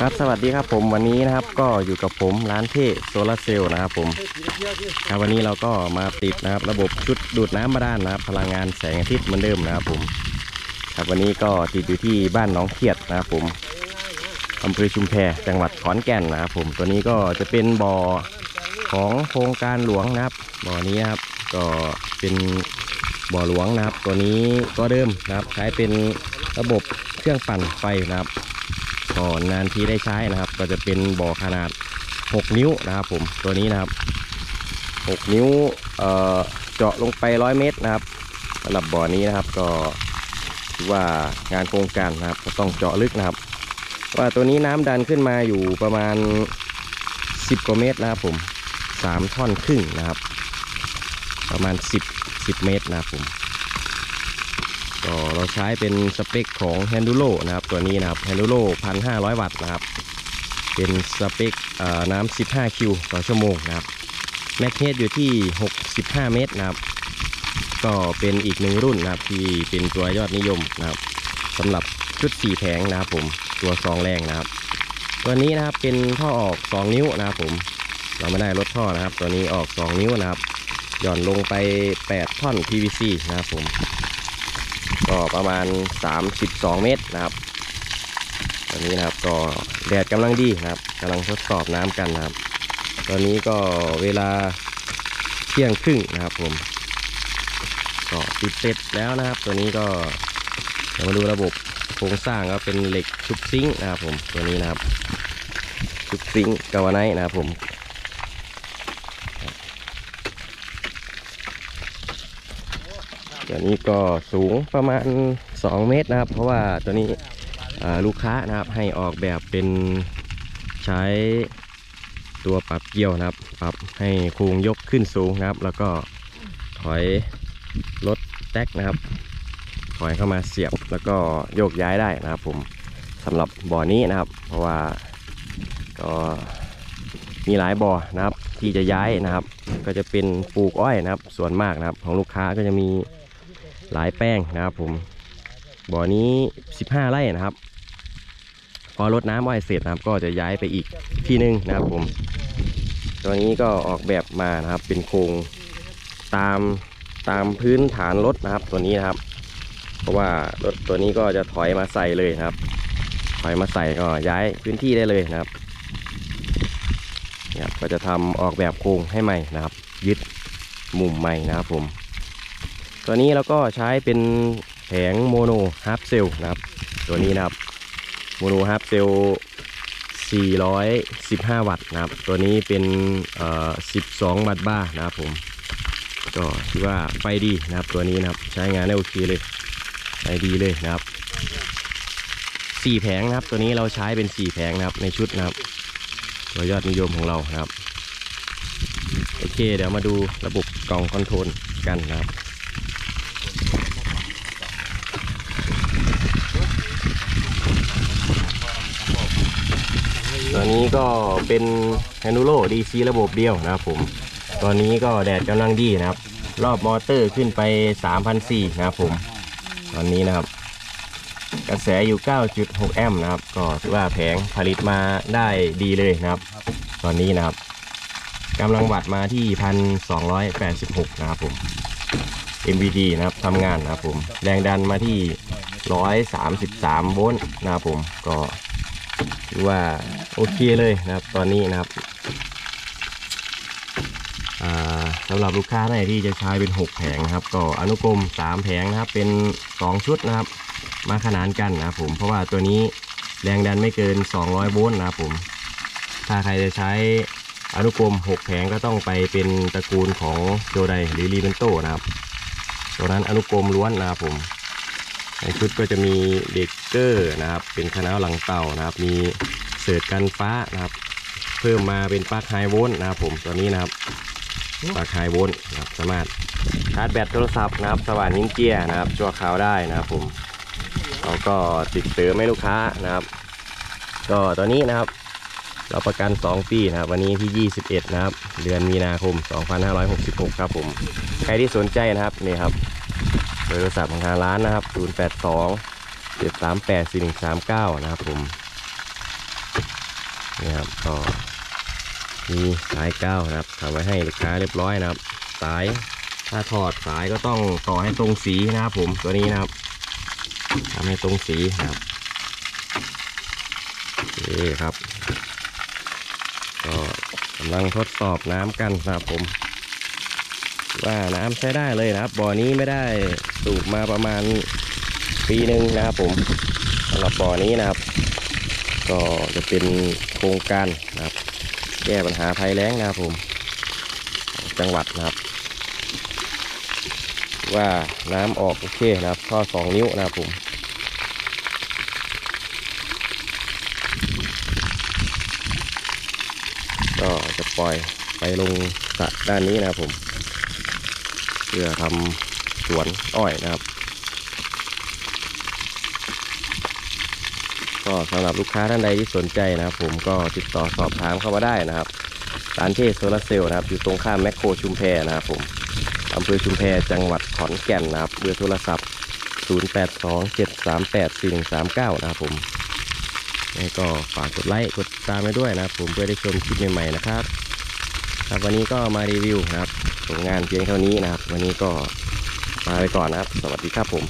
ครับสวัสดีครับผมวันนี้นะครับก็อยู่กับผมร้านเทโซลาเซลล์นะครับผมครับวันนี้เราก็มาติดนะครับ ระบบชุดดูดน้ำบาดาลนะครับ พลังงานแสงอาทิตย์เหมือนเดิมนะครับผม ครับวันนี้ก็ติดอยู่ที่บ้านหน้องเขียดนะครับผมอำเภอชุมแพจังหวัดขอนแก่นนะครับผมตัวนี้ก็จะเป็นบ่อของโครงการหลวงนะครับบ่อนี้นะครับก็เป็นบ่อหลวงนะครับ ตัวนี้ก็เดิมนะครับ ใช้เป็นระบบเครื่องปั่นไฟนะครับ ก่อนานทีได้ใช้นะครับ ก็จะเป็นบ่อขนาด 6 นิ้วนะครับผมตัวนี้นะครับ 6 นิ้วเเจาะลงไป 100 เมตรนะครับสำหรับบ่อนี้นะครับก็ถือว่างานโครงการนะครับก็ต้องเจาะลึกนะครับ ว่าตัวนี้น้ำดันขึ้นมาอยู่ประมาณ 10กว่าเมตรนะครับผม3ท่อนครึ่งนะครับ ประมาณ 10 10 เมตรนะครับผม ก็เราใช้เป็นสเปคของ h a n d u l o นะครับตัวนี้นะครับ h a n d u l o 1,500 วัตต์นะครับเป็นสเปคเอ่อน้ำ15คิวต่อชั่วโมงนะครับแม็กเนตอยู่ที่ 65 เมตรนะครับ ก็เป็นอีกหนึ่งรุ่นนะครับที่เป็นตัวยอดนิยมนะครับสำหรับชุด4แผงนะครับผมตัวซองแรงนะครับ ตัวนี้นะครับเป็นท่อออก 2 นิ้วนะครับผมเราไม่ได้ลดท่อนะครับ ตัวนี้ออก 2 นิ้วนะครับหย่อนลงไป 8 ท่อน PVC นะครับผม ก็ประมาณ 32 เมตรนะครับตอนนี้นะครับก็แดดกำลังดีนะครับกำลังทดสอบน้ำกันนะครับ ตอนนี้ก็เวลาเที่ยงครึ่งนะครับผมก็ติดเสร็จแล้วนะครับ ตัวนี้ก็เดี๋ยวมาดูระบบโครงสร้างก็เป็นเหล็กชุบซิงค์นะครับผมตัวนี้นะครับชุบซิงค์กาวไนนะครับผม ตัวนี้ก็สูงประมาณ 2 เมตรนะครับ เพราะว่าตัวนี้ลูกค้านะครับให้ออกแบบเป็นใช้ตัวปรับเกี่ยวนะครับ ปรับให้โครงยกขึ้นสูงนะครับ แล้วก็ถอยรถแท็กนะครับ ถอยเข้ามาเสียบแล้วก็โยกย้ายได้นะครับ ผมสำหรับบ่อนี้นะครับ เพราะว่าก็มีหลายบ่อนะครับที่จะย้ายนะครับ ก็จะเป็นปลูกอ้อยนะครับ ส่วนมากนะครับ ของลูกค้าก็จะมี หลายแป้งนะครับผมบ่อนี้ 15 ไร่นะครับ พอรดน้ำอ้อยเสร็จนะครับ ก็จะย้ายไปอีกที่หนึงนะครับผมตัวนี้ก็ออกแบบมานะครับ เป็นโครงตามตามพื้นฐานรถนะครับ ตัวนี้นะครับ เพราะว่ารถตัวนี้ก็จะถอยมาใส่เลยนะครับ ถอยมาใส่ก็ย้ายพื้นที่ได้เลยนะครับเนี่ยก็จะทำออกแบบโครงให้ใหม่นะครับ ยึดมุมใหม่นะครับผม ตัวนี้เราก็ใช้เป็นแผงโมโนฮาร์ปเซลนะครับ ตัวนี้นะครับโมโนฮาร์ปเซล415 วัตต์นะครับ ตัวนี้เป็นเอ่อ12 วัตต์บ้านะครับผม ก็ถือว่าไฟดีนะครับ ตัวนี้นะครับใช้งานได้โอเคเลยไฟดีเลยนะครับ4แผงนะครับ ตัวนี้เราใช้เป็น4แผงนะครับในชุดนะครับ ตัวยอดนิยมของเรานะครับ โอเค เดี๋ยวมาดูระบบกล่องคอนโทรลกันนะครับ ตัวนี้ก็เป็นแฮนูโ o DC ระบบเดียวนะครับผมตอนนี้ก็แดดกำลังดีนะครับ รอบมอเตอร์ขึ้นไป3,400นะครับผม ตอนนี้นะครับ กระแสอยู่ 9.6 แอมป์นะครับ ก็ถือว่าแผงผลิตมาได้ดีเลยนะครับ ตอนนี้นะครับกำลังวัดมาที่ 1,286 นะครับผม MVD นะครับทำงานนะครับผม แรงดันมาที่ 133 โวลต์นะครับผมก็ ถือว่าโอเคเลยนะครับ ตอนนี้นะครับสำหรับลูกค้าไหนที่จะใช้เป็น 6 แผงนะครับ ก็อนุกรม 3 แผงนะครับ เป็น 2 ชุดนะครับ มาขนานกันนะครับผมเพราะว่าตัวนี้แรงดันไม่เกิน 200 โวลต์นะครับผม ถ้าใครจะใช้อนุกรม 6 แผงก็ต้องไปเป็นตระกูลของโจไดหรือรีเบนโตนะครับตัวนั้นอนุกรมล้วนนะครับผม ในชุดก็จะมีเด็กเกอร์นะครับ เป็นคณะหลังเต่านะครับ มีเสิร์ตกันฟ้านะครับ เพิ่มมาเป็นปลั๊กไฮโวลต์นะครับ ผมตัวนี้นะครับปลั๊กไฮโวลต์นะครับสามารถชาร์จแบตโทรศัพท์นะครับ สว่านนิ้นเจียนะครับชั่วคราวได้นะครับ ผมเราก็ติดเสริมให้ลูกค้านะครับ ก็ตัวนี้นะครับ เราประกัน 2 ปีนะครับ วันนี้ที่ 21 นะครับ เดือนมีนาคม 2566 ครับผม ใครที่สนใจนะครับนี่ครับเบ อร์โทรศัพท์ของทางร้านนะครับ 082เจ็ดสามแปดสี่หนึ่งสามเก้านะครับผมนี่ครับก็มีสายเก้านะครับทำไว้ให้ลูกค้าเรียบร้อยนะครับ สายถ้าถอดสายก็ต้องต่อให้ตรงสีนะครับผมตัวนี้นะครับทำให้ตรงสีนะครับโอเคครับ ก็กำลังทดสอบน้ำกันนะครับผม ว่าน้ำใช้ได้เลยนะครับ บ่อนี้ไม่ได้สูบมาประมาณปีหนึ่งนะครับผมสำหรับบ่อนี้นะครับ ก็จะเป็นโครงการนะครับ แก้ปัญหาภัยแล้งนะครับผมจังหวัดนะครับ ว่าน้ำออกโอเคนะครับข้อสองนิ้วนะครับผมก็จะปล่อยไปลงสระด้านนี้นะครับผม พื่อทำสวนอ้อยนะครับ ก็สำหรับลูกค้าท่านใดที่สนใจนะครับ ผมก็ติดต่อสอบถามเข้ามาได้นะครับร้านเทโซลาร์เซลล์นะครับ อยู่ตรงข้ามแมคโครชุมแพนะครับผมอำเภอชุมแพจังหวัดขอนแก่นนะครับเบอร์โทรศัพท์ 0827384139 นะครับผมนี่ก็ฝากกดไลค์กดติดตามไปด้วยนะครับผมเพื่อได้ชมคลิปใหม่ๆนะครับ ครับวันนี้ก็มารีวิวนะครับผลงานเพียงเท่านี้นะครับ วันนี้ก็มาไปก่อนนะครับ สวัสดีครับผม